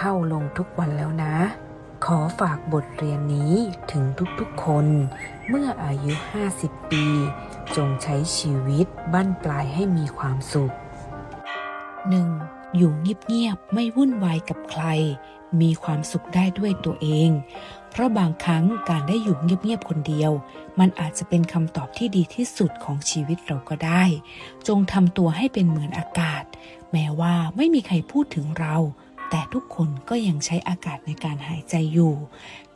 เฒ่าลงทุกวันแล้วนะ ขอฝากบทเรียนนี้ถึงทุกๆคน เมื่ออายุ 50 ปี จงใช้ชีวิตบั้นปลายให้มีความสุข 1. อยู่เงียบๆ ไม่วุ่นวายกับใคร มีความสุขได้ด้วยตัวเอง เพราะบางครั้งการได้อยู่เงียบๆ คนเดียว มันอาจจะเป็นคำตอบที่ดีที่สุดของชีวิตเราก็ได้ จงทำตัวให้เป็นเหมือนอากาศ แม้ว่าไม่มีใครพูดถึงเรา แต่ทุกคนก็ยังใช้อากาศในการหายใจอยู่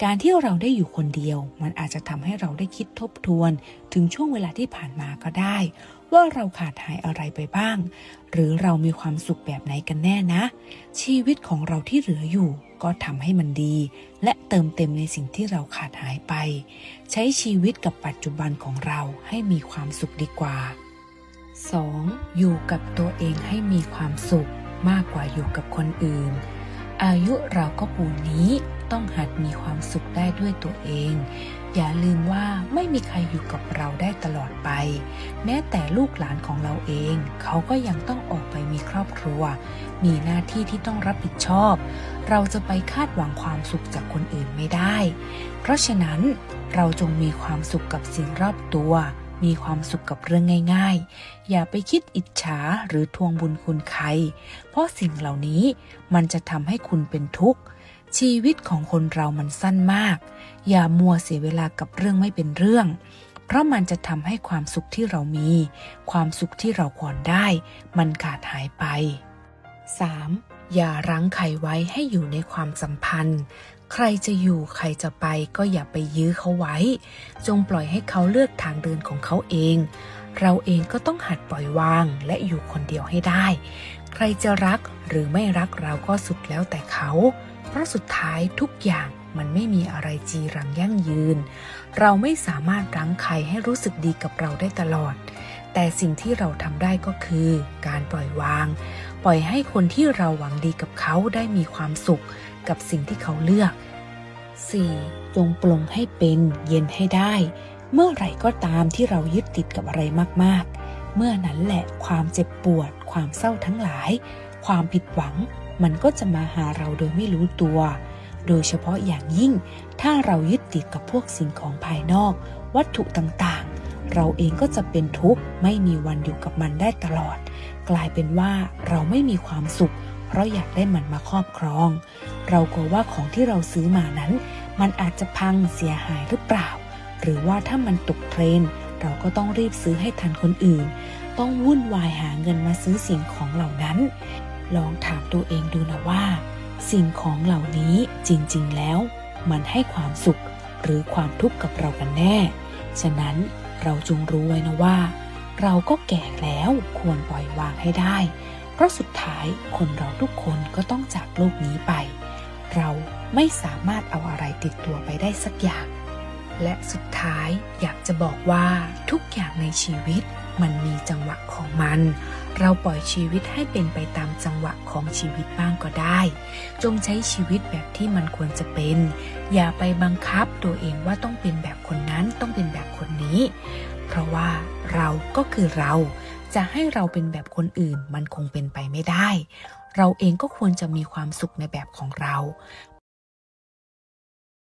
การที่เราได้อยู่คนเดียว มันอาจจะทำให้เราได้คิดทบทวน ถึงช่วงเวลาที่ผ่านมาก็ได้ ว่าเราขาดหายอะไรไปบ้าง หรือเรามีความสุขแบบไหนกันแน่นะ ชีวิตของเราที่เหลืออยู่ ก็ทำให้มันดี และเติมเต็มในสิ่งที่เราขาดหายไป ใช้ชีวิตกับปัจจุบันของเราให้มีความสุขดีกว่า 2. อยู่กับตัวเองให้มีความสุข มากกว่าอยู่กับคนอื่น อายุเราก็ปูนนี้ต้องหัดมีความสุขได้ด้วยตัวเอง อย่าลืมว่าไม่มีใครอยู่กับเราได้ตลอดไป แม้แต่ลูกหลานของเราเอง เขาก็ยังต้องออกไปมีครอบครัว มีหน้าที่ที่ต้องรับผิดชอบ เราจะไปคาดหวังความสุขจากคนอื่นไม่ได้ เพราะฉะนั้นเราจงมีความสุขกับสิ่งรอบตัว มีความสุขกับเรื่องง่าย ๆ อย่าไปคิดอิจฉาหรือทวงบุญคุณใคร เพราะสิ่งเหล่านี้มันจะทำให้คุณเป็นทุกข์ ชีวิตของคนเรามันสั้นมาก อย่ามัวเสียเวลากับเรื่องไม่เป็นเรื่อง เพราะมันจะทำให้ความสุขที่เรามี ความสุขที่เราควรได้ มันขาดหายไป 3. อย่ารั้งใครไว้ให้อยู่ในความสัมพันธ์ ใครจะอยู่ใครจะไปก็อย่าไปยื้อเขาไว้ จงปล่อยให้เขาเลือกทางเดินของเขาเอง เราเองก็ต้องหัดปล่อยวางและอยู่คนเดียวให้ได้ ใครจะรักหรือไม่รักเราก็สุดแล้วแต่เขา เพราะสุดท้ายทุกอย่างมันไม่มีอะไรจีรังยั่งยืน เราไม่สามารถรั้งใครให้รู้สึกดีกับเราได้ตลอด แต่สิ่งที่เราทำได้ก็คือ การปล่อยวาง ปล่อยให้คนที่เราหวังดีกับเขาได้มีความสุขกับสิ่งที่เขาเลือก 4. จงปลงให้เป็นเย็นให้ได้ เมื่อไหร่ก็ตามที่เรายึดติดกับอะไรมากๆ เมื่อนั้นแหละความเจ็บปวด ความเศร้าทั้งหลาย ความผิดหวัง มันก็จะมาหาเราโดยไม่รู้ตัว โดยเฉพาะอย่างยิ่ง ถ้าเรายึดติดกับพวกสิ่งของภายนอก วัตถุต่างๆ เราเองก็จะเป็นทุกข์ไม่มีวันอยู่กับมันได้ตลอด กลายเป็นว่าเราไม่มีความสุข เพราะอยากได้มันมาครอบครอง เรากลัวว่าของที่เราซื้อมานั้น มันอาจจะพังเสียหายหรือเปล่า หรือว่าถ้ามันตกเทรนด์เราก็ต้องรีบซื้อให้ทันคนอื่น ต้องวุ่นวายหาเงินมาซื้อสิ่งของเหล่านั้น ลองถามตัวเองดูนะว่า สิ่งของเหล่านี้จริงๆแล้ว มันให้ความสุขหรือความทุกข์กับเรากันแน่ ฉะนั้น เราจงรู้ไว้นะว่า เราก็แก่แล้วควรปล่อยวางให้ได้ เพราะสุดท้ายคนเราทุกคนก็ต้องจากโลกนี้ไป เราไม่สามารถเอาอะไรติดตัวไปได้สักอย่าง และสุดท้ายอยากจะบอกว่าทุกอย่างในชีวิตมันมีจังหวะของมัน เราปล่อยชีวิตให้เป็นไปตามจังหวะของชีวิตบ้างก็ได้ จงใช้ชีวิตแบบที่มันควรจะเป็น อย่าไปบังคับตัวเองว่าต้องเป็นแบบคนนั้นต้องเป็นแบบคน นี้ เพราะว่าเราก็คือเราจะให้เราเป็นแบบคนอื่นมันคงเป็นไปไม่ได้ เราเองก็ควรจะมีความสุขในแบบของเรา